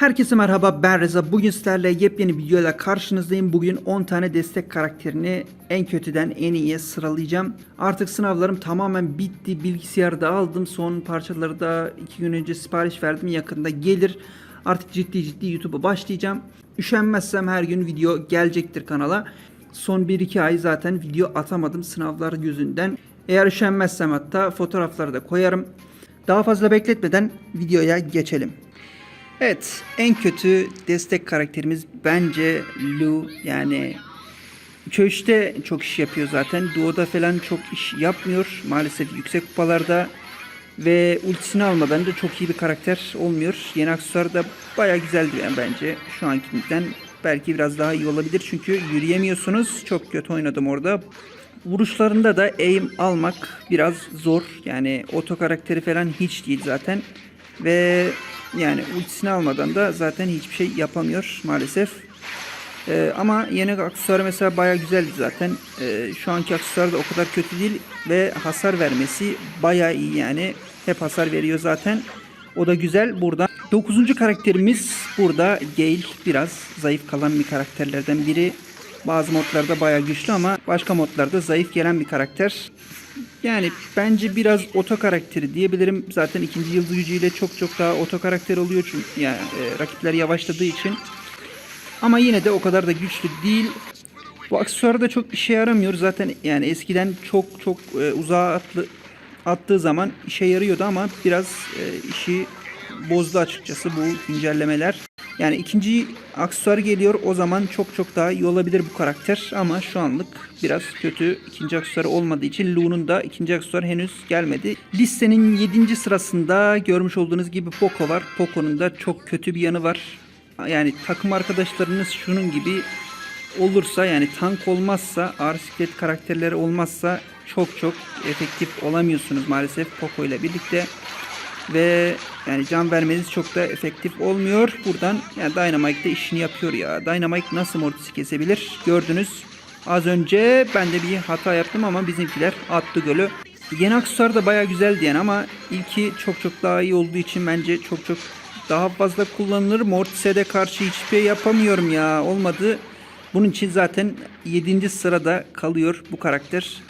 Herkese merhaba ben Reza. Bugün sizlerle yepyeni videoyla karşınızdayım. Bugün 10 tane destek karakterini en kötüden en iyiye sıralayacağım. Artık sınavlarım tamamen bitti. Bilgisayarı da aldım. Son parçaları da 2 gün önce sipariş verdim. Yakında gelir. Artık ciddi ciddi YouTube'a başlayacağım. Üşenmezsem her gün video gelecektir kanala. Son 1-2 ay zaten video atamadım sınavlar yüzünden. Eğer üşenmezsem hatta fotoğrafları da koyarım. Daha fazla bekletmeden videoya geçelim. Evet, en kötü destek karakterimiz bence Lu. Yani Köşte çok iş yapıyor zaten. Duo'da falan çok iş yapmıyor. Maalesef yüksek kupalarda ve ultisini almadan da çok iyi bir karakter olmuyor. Yeni aksesuar da baya güzeldi yani bence. Şu ankinden belki biraz daha iyi olabilir. Çünkü yürüyemiyorsunuz. Çok kötü oynadım orada. Vuruşlarında da aim almak biraz zor. Yani oto karakteri falan hiç değil zaten. Ve yani ultisini almadan da zaten hiçbir şey yapamıyor maalesef. Ee, ama yeni aksesuarı mesela baya güzeldi zaten. Ee, şu anki aksesuar da o kadar kötü değil ve hasar vermesi baya iyi yani. Hep hasar veriyor zaten. O da güzel burada. Dokuzuncu karakterimiz burada Gale biraz zayıf kalan bir karakterlerden biri. Bazı modlarda baya güçlü ama başka modlarda zayıf gelen bir karakter. Yani bence biraz oto karakteri diyebilirim. Zaten ikinci yıldız gücüyle çok çok daha oto karakter oluyor çünkü yani e, rakipler yavaşladığı için. Ama yine de o kadar da güçlü değil. Bu aksesuar da çok işe yaramıyor. Zaten yani eskiden çok çok e, uzağa atlı, attığı zaman işe yarıyordu ama biraz e, işi bozdu açıkçası bu güncellemeler. Yani ikinci aksesuar geliyor o zaman çok çok daha iyi olabilir bu karakter ama şu anlık biraz kötü ikinci aksesuarı olmadığı için Lu'nun da ikinci aksesuarı henüz gelmedi. Listenin 7. sırasında görmüş olduğunuz gibi Poco var. Poco'nun da çok kötü bir yanı var. Yani takım arkadaşlarınız şunun gibi olursa yani tank olmazsa ağır siklet karakterleri olmazsa çok çok efektif olamıyorsunuz maalesef Poco ile birlikte ve yani can vermeniz çok da efektif olmuyor. Buradan yani Dynamite de işini yapıyor ya. Dynamite nasıl mortisi kesebilir? Gördünüz. Az önce ben de bir hata yaptım ama bizimkiler attı golü. Yeni aksesuar da baya güzeldi yani ama ilki çok çok daha iyi olduğu için bence çok çok daha fazla kullanılır. Mortis'e de karşı hiçbir şey yapamıyorum ya. Olmadı. Bunun için zaten 7. sırada kalıyor bu karakter.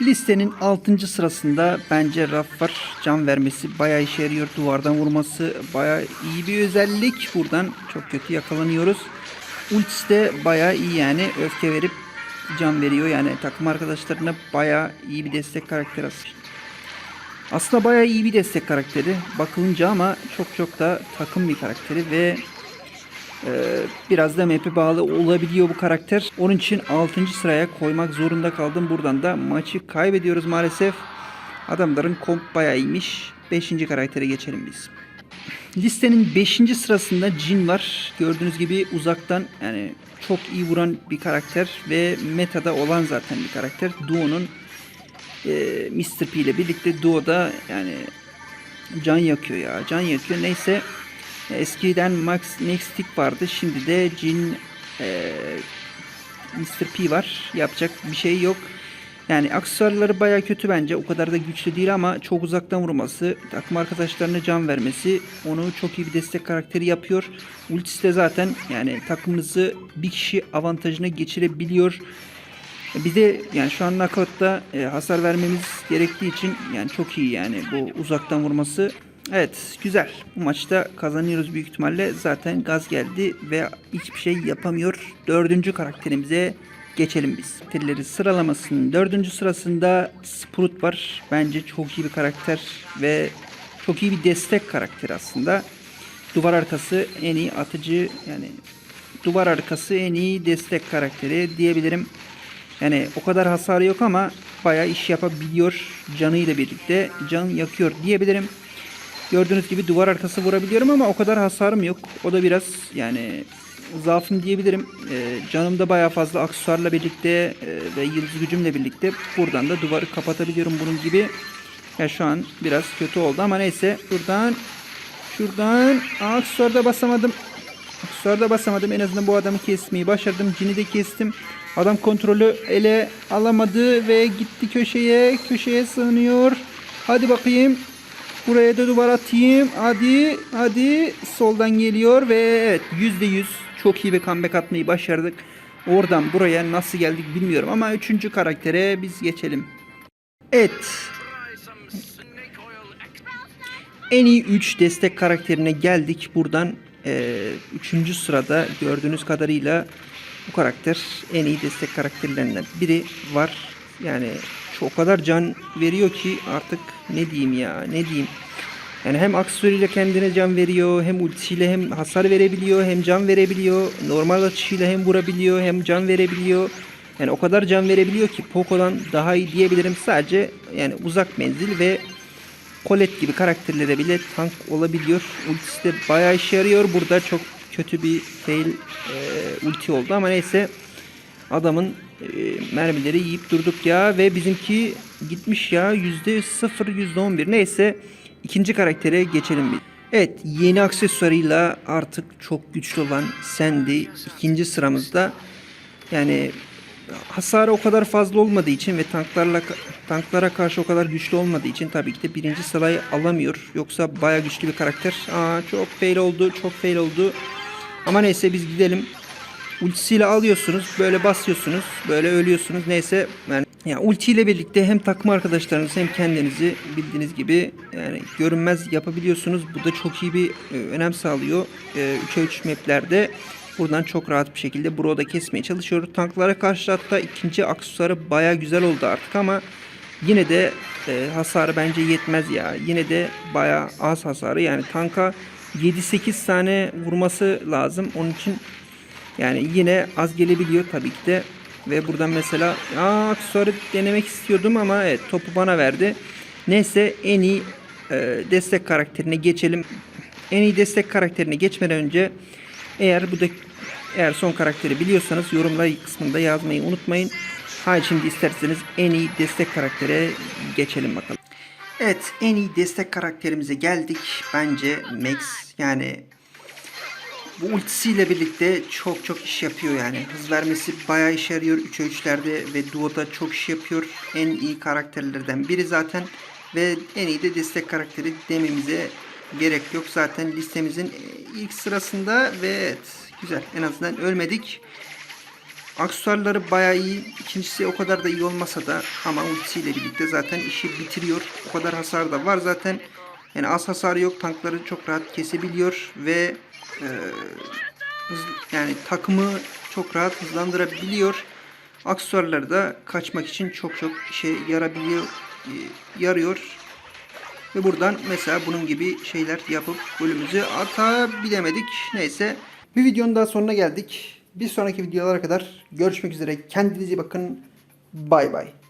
Listenin 6. sırasında bence Raf var. Can vermesi bayağı işe yarıyor. Duvardan vurması bayağı iyi bir özellik. Buradan çok kötü yakalanıyoruz. Ultisi de bayağı iyi yani. Öfke verip can veriyor. Yani takım arkadaşlarına bayağı iyi bir destek karakteri aslında. Bayağı iyi bir destek karakteri bakılınca ama çok çok da takım bir karakteri ve biraz da map'e bağlı olabiliyor bu karakter. Onun için 6. sıraya koymak zorunda kaldım. Buradan da maçı kaybediyoruz maalesef. Adamların komp bayağı iyiymiş. 5. karaktere geçelim biz. Listenin 5. sırasında Jin var. Gördüğünüz gibi uzaktan yani çok iyi vuran bir karakter ve metada olan zaten bir karakter. Duo'nun e, Mr. P ile birlikte Duo'da yani can yakıyor ya. Can yakıyor. Neyse Eskiden Max Nextic vardı. Şimdi de Jin e, Mr. P var. Yapacak bir şey yok. Yani aksesuarları baya kötü bence. O kadar da güçlü değil ama çok uzaktan vurması, takım arkadaşlarına can vermesi onu çok iyi bir destek karakteri yapıyor. Ultisi de zaten yani takımımızı bir kişi avantajına geçirebiliyor. Bir de yani şu an nakatta e, hasar vermemiz gerektiği için yani çok iyi yani bu uzaktan vurması. Evet güzel. Bu maçta kazanıyoruz büyük ihtimalle. Zaten gaz geldi ve hiçbir şey yapamıyor. Dördüncü karakterimize geçelim biz. Karakterleri sıralamasının dördüncü sırasında Sprout var. Bence çok iyi bir karakter ve çok iyi bir destek karakteri aslında. Duvar arkası en iyi atıcı yani duvar arkası en iyi destek karakteri diyebilirim. Yani o kadar hasarı yok ama bayağı iş yapabiliyor. Canıyla birlikte can yakıyor diyebilirim. Gördüğünüz gibi duvar arkası vurabiliyorum ama o kadar hasarım yok. O da biraz yani zaafım diyebilirim. E, canım da bayağı fazla aksesuarla birlikte e, ve yıldız gücümle birlikte buradan da duvarı kapatabiliyorum bunun gibi. Ya şu an biraz kötü oldu ama neyse buradan şuradan aksesuarda basamadım. Aksesuarda basamadım. En azından bu adamı kesmeyi başardım. Cini de kestim. Adam kontrolü ele alamadı ve gitti köşeye. Köşeye sığınıyor. Hadi bakayım. Buraya da duvar atayım. Hadi hadi soldan geliyor ve evet %100 çok iyi bir comeback atmayı başardık. Oradan buraya nasıl geldik bilmiyorum ama üçüncü karaktere biz geçelim. Evet. En iyi 3 destek karakterine geldik. Buradan 3. sırada gördüğünüz kadarıyla bu karakter en iyi destek karakterlerinden biri var. Yani o kadar can veriyor ki artık ne diyeyim ya ne diyeyim. Yani hem aksesuarıyla kendine can veriyor, hem ultisiyle hem hasar verebiliyor, hem can verebiliyor. Normal atışıyla hem vurabiliyor, hem can verebiliyor. Yani o kadar can verebiliyor ki Poco'dan daha iyi diyebilirim. Sadece yani uzak menzil ve Colette gibi karakterlere bile tank olabiliyor. Ultisi de bayağı işe yarıyor. Burada çok kötü bir fail e, ulti oldu ama neyse adamın e, mermileri yiyip durduk ya ve bizimki gitmiş ya yüzde sıfır yüzde on bir neyse ikinci karaktere geçelim bir. Evet yeni aksesuarıyla artık çok güçlü olan Sandy ikinci sıramızda yani hasarı o kadar fazla olmadığı için ve tanklarla tanklara karşı o kadar güçlü olmadığı için tabii ki de birinci sırayı alamıyor. Yoksa baya güçlü bir karakter. Aa çok fail oldu, çok fail oldu. Ama neyse biz gidelim. Ultisiyle alıyorsunuz, böyle basıyorsunuz, böyle ölüyorsunuz. Neyse yani ya ultiyle birlikte hem takım arkadaşlarınızı hem kendinizi bildiğiniz gibi yani görünmez yapabiliyorsunuz. Bu da çok iyi bir e, önem sağlıyor. E, 3'e 3 maplerde buradan çok rahat bir şekilde Bro'da kesmeye çalışıyoruz. Tanklara karşı hatta ikinci aksesuarı baya güzel oldu artık ama yine de e, hasarı bence yetmez ya. Yine de baya az hasarı yani tanka 7-8 tane vurması lazım. Onun için yani yine az gelebiliyor tabii ki de. Ve buradan mesela aa, aksesuarı denemek istiyordum ama evet topu bana verdi. Neyse en iyi e, destek karakterine geçelim. En iyi destek karakterine geçmeden önce eğer bu da eğer son karakteri biliyorsanız yorumlar kısmında yazmayı unutmayın. Hayır şimdi isterseniz en iyi destek karaktere geçelim bakalım. Evet en iyi destek karakterimize geldik. Bence Max yani bu ultisiyle birlikte çok çok iş yapıyor yani. Hız vermesi bayağı işe yarıyor 3'e 3'lerde ve duoda çok iş yapıyor. En iyi karakterlerden biri zaten ve en iyi de destek karakteri dememize gerek yok. Zaten listemizin ilk sırasında ve evet güzel en azından ölmedik. Aksesuarları bayağı iyi. İkincisi o kadar da iyi olmasa da ama ultisiyle birlikte zaten işi bitiriyor. O kadar hasar da var zaten. Yani az hasar yok. Tankları çok rahat kesebiliyor ve e, yani takımı çok rahat hızlandırabiliyor. Aksesuarları da kaçmak için çok çok işe yarabiliyor, e, yarıyor. Ve buradan mesela bunun gibi şeyler yapıp golümüzü atabilemedik. Neyse bir videonun daha sonuna geldik. Bir sonraki videolara kadar görüşmek üzere. Kendinize bakın. Bay bay.